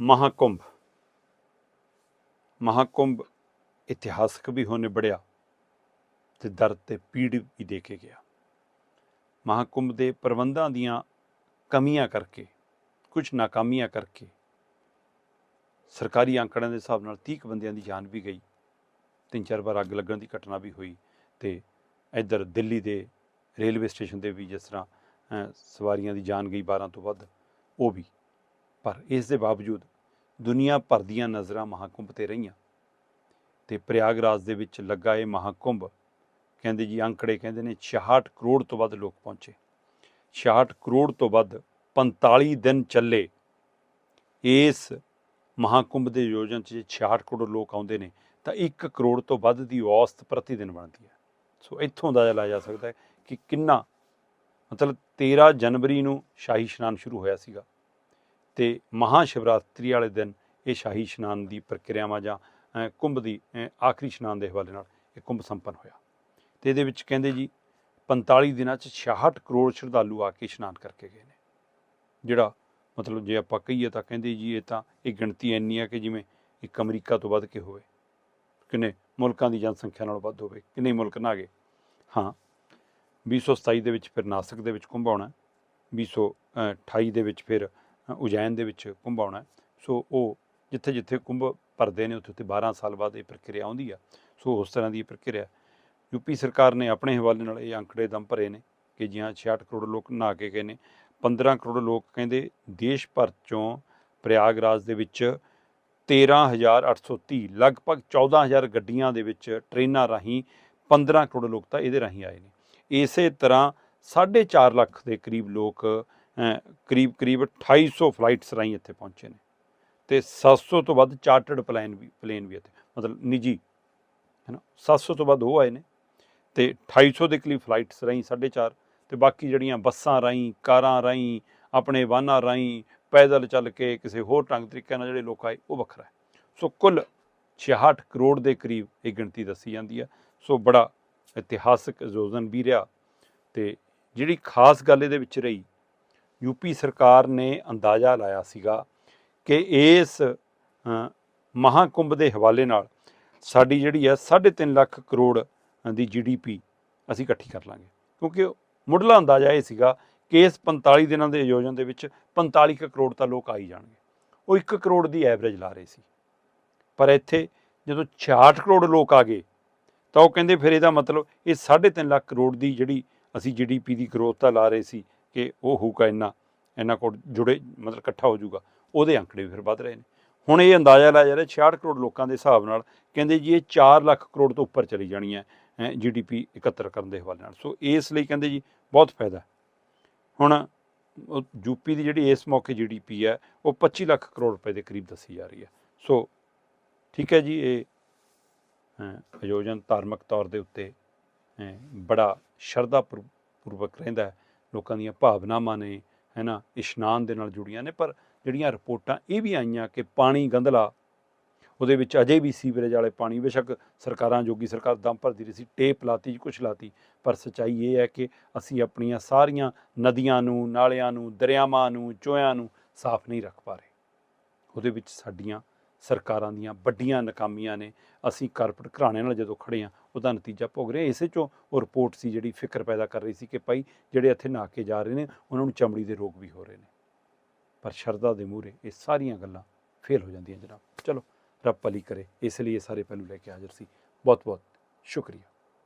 ਮਹਾਕੁੰਭ। ਮਹਾਕੁੰਭ ਇਤਿਹਾਸਕ ਵੀ ਹੋਣੇ ਬੜਿਆ ਤੇ ਦਰਦ ਤੇ ਪੀੜ ਵੀ ਦੇ ਕੇ ਗਿਆ। ਮਹਾਕੁੰਭ ਦੇ ਪ੍ਰਬੰਧਾਂ ਦੀਆਂ ਕਮੀਆਂ ਕਰਕੇ, ਕੁਝ ਨਾਕਾਮੀਆਂ ਕਰਕੇ ਸਰਕਾਰੀ ਅੰਕੜਿਆਂ ਦੇ ਹਿਸਾਬ ਨਾਲ 30 ਕੁ ਬੰਦਿਆਂ ਦੀ ਜਾਨ ਵੀ ਗਈ। ਤਿੰਨ ਚਾਰ ਵਾਰ ਅੱਗ ਲੱਗਣ ਦੀ ਘਟਨਾ ਵੀ ਹੋਈ ਤੇ ਇੱਧਰ ਦਿੱਲੀ ਦੇ ਰੇਲਵੇ ਸਟੇਸ਼ਨ ਤੇ ਵੀ ਜਿਸ ਤਰ੍ਹਾਂ ਸਵਾਰੀਆਂ ਦੀ ਜਾਨ ਗਈ 12 ਤੋਂ ਵੱਧ, ਉਹ ਵੀ ਪਰ ਇਸ ਦੇ ਬਾਵਜੂਦ ਦੁਨੀਆ ਭਰ ਦੀਆਂ ਨਜ਼ਰਾਂ ਮਹਾਕੁੰਭ ਤੇ ਰਹੀਆਂ। ਤੇ ਪ੍ਰਯਾਗਰਾਜ ਦੇ ਵਿੱਚ ਲੱਗਾ ਇਹ ਮਹਾਕੁੰਭ ਕਹਿੰਦੇ ਜੀ ਅੰਕੜੇ ਕਹਿੰਦੇ ਨੇ 66 ਕਰੋੜ ਤੋਂ ਵੱਧ ਲੋਕ ਪਹੁੰਚੇ। 66 ਕਰੋੜ ਤੋਂ ਵੱਧ 45 ਦਿਨ ਚੱਲੇ। ਇਸ ਮਹਾਕੁੰਭ ਦੇ ਆਯੋਜਨ 'ਚ ਜੇ 66 ਕਰੋੜ ਲੋਕ ਆਉਂਦੇ ਨੇ ਤਾਂ 1 ਕਰੋੜ ਤੋਂ ਵੱਧ ਦੀ ਔਸਤ ਪ੍ਰਤੀ ਦਿਨ ਬਣਦੀ ਹੈ। ਸੋ ਇੱਥੋਂ ਦਾ ਲਾਇਆ ਜਾ ਸਕਦਾ ਹੈ ਕਿ ਕਿੰਨਾ ਮਤਲਬ 13 ਜਨਵਰੀ ਨੂੰ ਸ਼ਾਹੀ ਇਸ਼ਨਾਨ ਸ਼ੁਰੂ ਹੋਇਆ ਸੀਗਾ। ਤੇ ਮਹਾ ਸ਼ਿਵਰਾਤਰੀ ਵਾਲੇ ਦਿਨ ਇਹ ਸ਼ਾਹੀ ਇਸ਼ਨਾਨ ਦੀ ਪ੍ਰਕਿਰਿਆਵਾਂ ਜਾਂ ਕੁੰਭ ਦੀ ਆਖਰੀ ਇਸ਼ਨਾਨ ਦੇ ਹਵਾਲੇ ਨਾਲ ਇਹ ਕੁੰਭ ਸੰਪੰਨ ਹੋਇਆ। ਤੇ ਇਹਦੇ ਵਿੱਚ ਕਹਿੰਦੇ ਜੀ 45 ਦਿਨਾਂ 'ਚ 66 ਕਰੋੜ ਸ਼ਰਧਾਲੂ ਆ ਕੇ ਇਸ਼ਨਾਨ ਕਰਕੇ ਗਏ ਨੇ। ਜਿਹੜਾ ਮਤਲਬ ਜੇ ਆਪਾਂ ਕਹੀਏ ਤਾਂ ਕਹਿੰਦੇ ਜੀ ਇਹ ਤਾਂ, ਇਹ ਗਿਣਤੀ ਇੰਨੀ ਆ ਕਿ ਜਿਵੇਂ ਇੱਕ ਅਮਰੀਕਾ ਤੋਂ ਵੱਧ ਕੇ ਹੋਵੇ। ਕਿੰਨੇ ਮੁਲਕਾਂ ਦੀ ਜਨਸੰਖਿਆ ਨਾਲੋਂ ਵੱਧ ਹੋਵੇ, ਕਿੰਨੇ ਮੁਲਕ ਨਾ ਗਏ। ਹਾਂ 2027 ਦੇ ਵਿੱਚ ਫਿਰ ਨਾਸਿਕ ਦੇ ਵਿੱਚ ਕੁੰਭ ਆਉਣਾ 2028 ਦੇ ਵਿੱਚ ਫਿਰ ਉਜੈਨ ਦੇ ਵਿੱਚ ਕੁੰਭ ਆਉਣਾ ਸੋ ਉਹ ਜਿੱਥੇ ਜਿੱਥੇ ਕੁੰਭ ਭਰਦੇ ਨੇ, ਉੱਥੇ ਉੱਥੇ 12 ਸਾਲ ਬਾਅਦ ਇਹ ਪ੍ਰਕਿਰਿਆ ਆਉਂਦੀ ਆ। ਸੋ ਉਸ ਤਰ੍ਹਾਂ ਦੀ ਇਹ ਪ੍ਰਕਿਰਿਆ ਯੂਪੀ ਸਰਕਾਰ ਨੇ ਆਪਣੇ ਹਵਾਲੇ ਨਾਲ ਇਹ ਅੰਕੜੇ ਦਮ ਭਰੇ ਨੇ ਕਿ ਜਿਹਾਂ 66 ਕਰੋੜ ਲੋਕ ਨਹਾ ਕੇ ਗਏ ਨੇ 15 ਕਰੋੜ ਲੋਕ ਕਹਿੰਦੇ ਦੇਸ਼ ਭਰ ਚੋਂ ਪ੍ਰਯਾਗਰਾਜ ਦੇ ਵਿੱਚ 13830 ਲਗਭਗ 14000 ਗੱਡੀਆਂ ਦੇ ਵਿੱਚ ਟ੍ਰੇਨਾਂ ਰਾਹੀਂ 15 ਕਰੋੜ ਲੋਕ ਤਾਂ ਇਹਦੇ ਰਾਹੀਂ ਆਏ ਨੇ। ਇਸੇ ਤਰ੍ਹਾਂ 4.5 ਲੱਖ ਦੇ ਕਰੀਬ ਲੋਕ ਕਰੀਬ ਕਰੀਬ 2800 ਫਲਾਈਟਸ ਰਾਹੀਂ ਇੱਥੇ ਪਹੁੰਚੇ ਨੇ। ਤੇ 700 ਤੋਂ ਵੱਧ ਚਾਰਟਰਡ ਪਲੇਨ ਵੀ ਪਲੇਨ ਵੀ ਇੱਥੇ, ਮਤਲਬ ਨਿੱਜੀ, ਹੈ ਨਾ? 700 ਤੋਂ ਵੱਧ ਉਹ ਆਏ ਨੇ। ਤੇ 2800 ਦੇ ਕਰੀਬ ਫਲਾਈਟਸ ਰਾਹੀਂ 4.5 ਤੇ ਬਾਕੀ ਜਿਹੜੀਆਂ ਬੱਸਾਂ ਰਾਹੀਂ, ਕਾਰਾਂ ਰਾਹੀਂ, ਆਪਣੇ ਵਾਹਨਾਂ ਰਾਹੀਂ, ਪੈਦਲ ਚੱਲ ਕੇ ਕਿਸੇ ਹੋਰ ਢੰਗ ਤਰੀਕੇ ਨਾਲ ਜਿਹੜੇ ਲੋਕ ਆਏ, ਉਹ ਵੱਖਰਾ ਹੈ। ਸੋ ਕੁੱਲ 66 ਕਰੋੜ ਦੇ ਕਰੀਬ ਇਹ ਗਿਣਤੀ ਦੱਸੀ ਜਾਂਦੀ ਹੈ। ਸੋ ਬੜਾ ਇਤਿਹਾਸਕ ਆਯੋਜਨ ਵੀ ਰਿਹਾ। ਤੇ ਜਿਹੜੀ ਖਾਸ ਗੱਲ ਇਹਦੇ ਵਿੱਚ ਰਹੀ ਯੂਪੀ ਸਰਕਾਰ ਨੇ ਅੰਦਾਜ਼ਾ ਲਾਇਆ ਸੀਗਾ ਕਿ ਇਸ ਅ, ਮਹਾਕੁੰਭ ਦੇ ਹਵਾਲੇ ਨਾਲ ਸਾਡੀ ਜਿਹੜੀ ਹੈ 3.5 ਲੱਖ ਕਰੋੜ ਦੀ ਜੀਡੀਪੀ ਅਸੀਂ ਇਕੱਠੀ ਕਰ ਲਾਂਗੇ। ਕਿਉਂਕਿ ਮੁੱਢਲਾ ਅੰਦਾਜ਼ਾ ਇਹ ਸੀਗਾ ਕਿ ਇਸ 45 ਦਿਨਾਂ ਦੇ ਆਯੋਜਨ ਦੇ ਵਿੱਚ 45 ਕੁ ਕਰੋੜ ਤਾਂ ਲੋਕ ਆਈ ਜਾਣਗੇ। ਉਹ 1 ਕਰੋੜ ਦੀ ਐਵਰੇਜ ਲਾ ਰਹੇ ਸੀ। ਪਰ ਇੱਥੇ ਜਦੋਂ 66 ਕਰੋੜ ਲੋਕ ਆ ਗਏ ਤਾਂ ਉਹ ਕਹਿੰਦੇ ਫਿਰ ਇਹਦਾ ਮਤਲਬ ਇਹ 3.5 ਲੱਖ ਕਰੋੜ ਦੀ ਜਿਹੜੀ ਅਸੀਂ ਜੀਡੀਪੀ ਦੀ ਗਰੋਥ ਤਾਂ ਲਾ ਰਹੇ ਸੀ ਕਿ ਉਹ ਹੋਊਗਾ ਇੰਨਾ ਇੰਨਾ ਕੋਲ ਜੁੜੇ ਮਤਲਬ ਇਕੱਠਾ ਹੋ ਜਾਊਗਾ। ਉਹਦੇ ਅੰਕੜੇ ਵੀ ਫਿਰ ਵੱਧ ਰਹੇ ਨੇ। ਹੁਣ ਇਹ ਅੰਦਾਜ਼ਾ ਲਾਇਆ ਜਾ ਰਿਹਾ 66 ਕਰੋੜ ਲੋਕਾਂ ਦੇ ਹਿਸਾਬ ਨਾਲ, ਕਹਿੰਦੇ ਜੀ ਇਹ 4 ਲੱਖ ਕਰੋੜ ਤੋਂ ਉੱਪਰ ਚਲੀ ਜਾਣੀ ਹੈ ਜੀਡੀਪੀ ਇਕੱਤਰ ਕਰਨ ਦੇ ਹਵਾਲੇ ਨਾਲ। ਸੋ ਇਸ ਲਈ ਕਹਿੰਦੇ ਜੀ ਬਹੁਤ ਫਾਇਦਾ। ਹੁਣ ਉਹ ਯੂਪੀ ਦੀ ਜਿਹੜੀ ਇਸ ਮੌਕੇ ਜੀਡੀਪੀ ਹੈ, ਉਹ 25 ਲੱਖ ਕਰੋੜ ਰੁਪਏ ਦੇ ਕਰੀਬ ਦੱਸੀ ਜਾ ਰਹੀ ਹੈ। ਸੋ ਠੀਕ ਹੈ ਜੀ, ਇਹ ਆਯੋਜਨ ਧਾਰਮਿਕ ਤੌਰ ਦੇ ਉੱਤੇ ਬੜਾ ਸ਼ਰਧਾ ਪੂਰ- ਪੂਰਵਕ ਰਹਿੰਦਾ ਹੈ। ਲੋਕਾਂ ਦੀਆਂ ਭਾਵਨਾਵਾਂ ਨੇ ਹੈ ਨਾ ਇਸ਼ਨਾਨ ਦੇ ਨਾਲ ਜੁੜੀਆਂ ਨੇ, ਪਰ ਜਿਹੜੀਆਂ ਰਿਪੋਰਟਾਂ ਇਹ ਵੀ ਆਈਆਂ ਕਿ ਪਾਣੀ ਗੰਧਲਾ, ਉਹਦੇ ਵਿੱਚ ਅਜੇ ਵੀ ਸੀਵਰੇਜ ਵਾਲੇ ਪਾਣੀ, ਬੇਸ਼ੱਕ ਸਰਕਾਰਾਂ ਜੋਗੀ ਸਰਕਾਰ ਦਮ ਭਰਦੀ ਰਹੀ ਸੀ, ਟੇਪ ਲਾਤੀ, ਕੁਛ ਲਾਤੀ, ਪਰ ਸਚਾਈ ਇਹ ਹੈ ਕਿ ਅਸੀਂ ਆਪਣੀਆਂ ਸਾਰੀਆਂ ਨਦੀਆਂ ਨੂੰ, ਨਾਲਿਆਂ ਨੂੰ, ਦਰਿਆਵਾਂ ਨੂੰ, ਚੋਇਆਂ ਨੂੰ ਸਾਫ਼ ਨਹੀਂ ਰੱਖ ਪਾ ਰਹੇ। ਉਹਦੇ ਵਿੱਚ ਸਾਡੀਆਂ ਸਰਕਾਰਾਂ ਦੀਆਂ ਵੱਡੀਆਂ ਨਾਕਾਮੀਆਂ ਨੇ। ਅਸੀਂ ਕਾਰਪੋਰੇਟ ਘਰਾਣਿਆਂ ਨਾਲ ਜਦੋਂ ਖੜੇ ਆ ਉਹਦਾ ਨਤੀਜਾ ਭੋਗ ਰਹੇ। ਹਾਂ। ਇਸੇ ਚੋਂ ਉਹ ਰਿਪੋਰਟ ਸੀ ਜਿਹੜੀ ਫਿਕਰ ਪੈਦਾ ਕਰ ਰਹੀ ਸੀ ਕਿ ਭਾਈ ਜਿਹੜੇ ਇੱਥੇ ਨਹਾ ਕੇ ਜਾ ਰਹੇ ਨੇ, ਉਹਨਾਂ ਨੂੰ ਚਮੜੀ ਦੇ ਰੋਗ ਵੀ ਹੋ ਰਹੇ ਨੇ। ਪਰ ਸ਼ਰਧਾ ਦੇ ਮੂਹਰੇ ਇਹ ਸਾਰੀਆਂ ਗੱਲਾਂ ਫੇਲ ਹੋ ਜਾਂਦੀਆਂ ਜਨਾਬ। ਚਲੋ ਰੱਬ ਭਲੀ ਕਰੇ। ਇਸ ਲਈ ਇਹ ਸਾਰੇ ਪਹਿਲੂ ਲੈ ਕੇ ਹਾਜ਼ਰ ਸੀ। ਬਹੁਤ ਬਹੁਤ ਸ਼ੁਕਰੀਆ।